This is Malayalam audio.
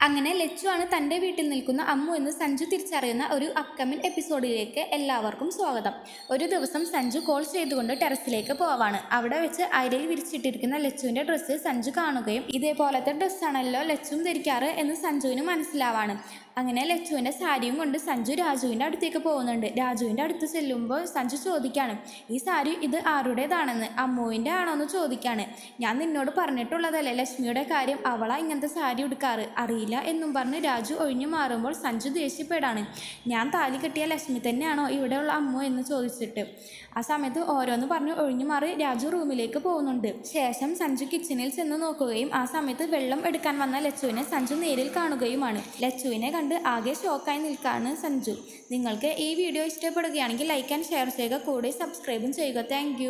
അങ്ങനെ ലച്ചു ആണ് തന്റെ വീട്ടിൽ നിൽക്കുന്ന അമ്മു എന്ന് സഞ്ജു തിരിച്ചറിയുന്ന ഒരു അപ്കമിങ് എപ്പിസോഡിലേക്ക് എല്ലാവർക്കും സ്വാഗതം. ഒരു ദിവസം സഞ്ജു കോൾ ചെയ്തുകൊണ്ട് ടെറസിലേക്ക് പോവാണ്. അവിടെ വെച്ച് അരയിൽ വിരിച്ചിട്ടിരിക്കുന്ന ലച്ചുവിന്റെ ഡ്രസ്സ് സഞ്ജു കാണുകയും ഇതേപോലത്തെ ഡ്രസ്സാണല്ലോ ലച്ചും ധരിക്കാറ് എന്ന് സഞ്ജുവിന് മനസ്സിലാവാണ്. അങ്ങനെ ലച്ചുവിന്റെ സാരിയും കൊണ്ട് സഞ്ജു രാജുവിന്റെ അടുത്തേക്ക് പോകുന്നുണ്ട്. രാജുവിന്റെ അടുത്ത് ചെല്ലുമ്പോൾ സഞ്ജു ചോദിക്കാണ് ഈ സാരി ഇത് ആരുടേതാണെന്ന്? അമ്മുവിന്റെ ആണോ എന്ന് ചോദിക്കാണ്. ഞാൻ നിന്നോട് പറഞ്ഞിട്ടുള്ളതല്ലേ ലക്ഷ്മിയുടെ കാര്യം? അവളാ ഇങ്ങനത്തെ സാരി ഉടുക്കാറ്. അറിയില്ല എന്നും പറഞ്ഞ് രാജു ഒഴിഞ്ഞു മാറുമ്പോൾ സഞ്ജു ദേഷ്യപ്പെടാണ്. ഞാൻ താലി കെട്ടിയ ലക്ഷ്മി തന്നെയാണോ ഇവിടെയുള്ള അമ്മു? എന്ന് ചോദിച്ചിട്ട്. ആ സമയത്ത് ഓരോന്ന് പറഞ്ഞ് ഒഴിഞ്ഞു മാറി രാജു റൂമിലേക്ക് പോകുന്നുണ്ട്. ശേഷം സഞ്ജു കിച്ചണിൽ ചെന്ന് നോക്കുകയും ആ സമയത്ത് വെള്ളം എടുക്കാൻ വന്ന ലച്ചുവിനെ സഞ്ജു നേരിൽ കാണുകയുമാണ്. ലച്ചുവിനെ കണ്ട് ആകെ ഷോക്കായി നിൽക്കാണ് സഞ്ജു. നിങ്ങൾക്ക് ഈ വീഡിയോ ഇഷ്ടപ്പെടുകയാണെങ്കിൽ ലൈക്ക് ആൻഡ് ഷെയർ ചെയ്യുക. കൂടെ സബ്സ്ക്രൈബും ചെയ്യുക. താങ്ക്